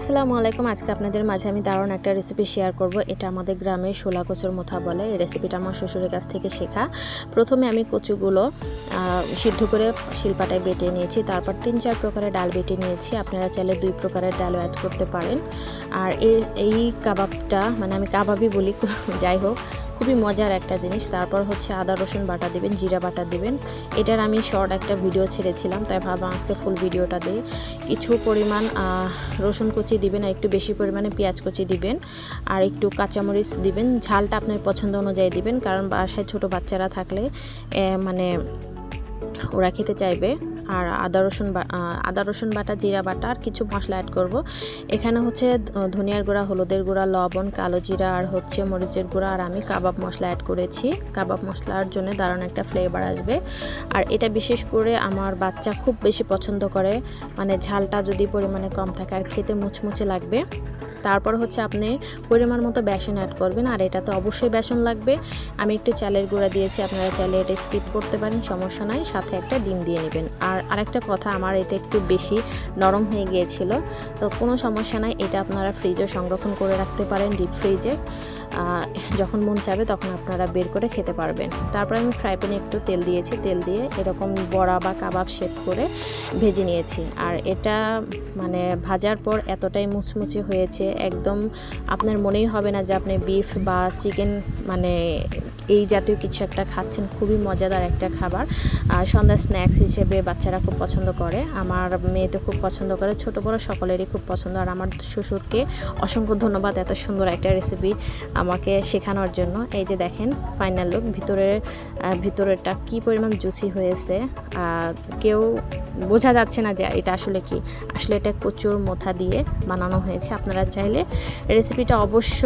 আসসালামু আলাইকুম। আজকে আপনাদের মাঝে আমি দারুণ একটা রেসিপি শেয়ার করব। এটা আমাদের গ্রামে শোলা কচুর মোথা বলে। এই রেসিপিটা আমার শ্বশুরের কাছ থেকে শেখা। প্রথমে আমি কচুগুলো সিদ্ধ করে শিলপাটায় বেটে নিয়েছি। তারপর তিন, চার প্রকারের ডাল বেটে নিয়েছি। আপনারা চাইলে দুই প্রকারের ডালও অ্যাড করতে পারেন। আর এই কাবাবটা মানে আমি কাবাবই বলি, যাই হোক খুবই মজার একটা জিনিস। তারপর হচ্ছে আদা, রসুন বাটা দিবেন, জিরা বাটা দিবেন। এটার আমি শর্ট একটা ভিডিও ছেড়েছিলাম, তাই ভাবলাম আজকে ফুল ভিডিওটা দিই। কিছু পরিমাণ রসুন কুচি দিবেন আর একটু বেশি পরিমাণে পেঁয়াজ কুচি দিবেন। আর একটু কাঁচামরিচ দিবেন। ঝালটা আপনার পছন্দ অনুযায়ী দিবেন, কারণ বাসায় ছোট বাচ্চারা থাকলে মানে ওরা খেতে চাইবে। আর আদা রসুন আদা রসুন বাটা, জিরা বাটা আর কিছু মশলা অ্যাড করব। এখানে হচ্ছে ধনিয়ার গুঁড়া, হলুদের গুঁড়া, লবণ, কালো জিরা আর হচ্ছে মরিচের গুঁড়া আর আমি কাবাব মশলা অ্যাড করেছি। কাবাব মশলার জন্য দারুণ একটা ফ্লেভার আসবে। আর এটা বিশেষ করে আমার বাচ্চা খুব বেশি পছন্দ করে। মানে ঝালটা যদি পরিমাণে কম থাকে আর খেতে মুচমুচে লাগবে। তারপর হচ্ছে আপনি পরিমাণ মতো বেসন অ্যাড করবেন। আর এটাতে অবশ্যই বেসন লাগবে। আমি একটু চালের গুঁড়া দিয়েছি। আপনারা চাইলে এটা স্কিপ করতে পারেন, সমস্যা নাই। সাথে একটা ডিম দিয়ে নেবেন। আর আরেকটা কথা, আমার এতে একটু বেশি নরম হয়ে গিয়েছিল। তো কোনো সমস্যা নাই, এটা আপনারা ফ্রিজে সংরক্ষণ করে রাখতে পারেন ডিপ ফ্রিজে যখন মন চাবে তখন আপনারা বের করে খেতে পারবেন। তারপর আমি ফ্রাই প্যানে একটু তেল দিয়েছি। তেল দিয়ে এরকম বড়া বা কাবাব শেপ করে ভেজে নিয়েছি। আর এটা মানে ভাজার পর এতটাই মুচমুচে হয়েছে, একদম আপনার মনেই হবে না যে আপনি বিফ বা চিকেন মানে এই জাতীয় কিছু একটা খাচ্ছেন। খুবই মজাদার একটা খাবার। আর সন্ধ্যার স্ন্যাক্স হিসেবে বাচ্চারা খুব পছন্দ করে। আমার মেয়ে তো খুব পছন্দ করে। ছোট বড় সকলেরই খুব পছন্দ। আর আমার শ্বশুরকে অসংখ্য ধন্যবাদ এত সুন্দর একটা রেসিপি আমাকে শেখানোর জন্য। এই যে দেখেন ফাইনাল লুক ভিতরের ভিতরেরটা কি পরিমাণ জুসি হয়েছে। কেউ বোঝা যাচ্ছে না যে এটা আসলে কি। আসলে এটা কচুর মোথা দিয়ে বানানো হয়েছে। আপনারা চাইলে রেসিপিটা অবশ্যই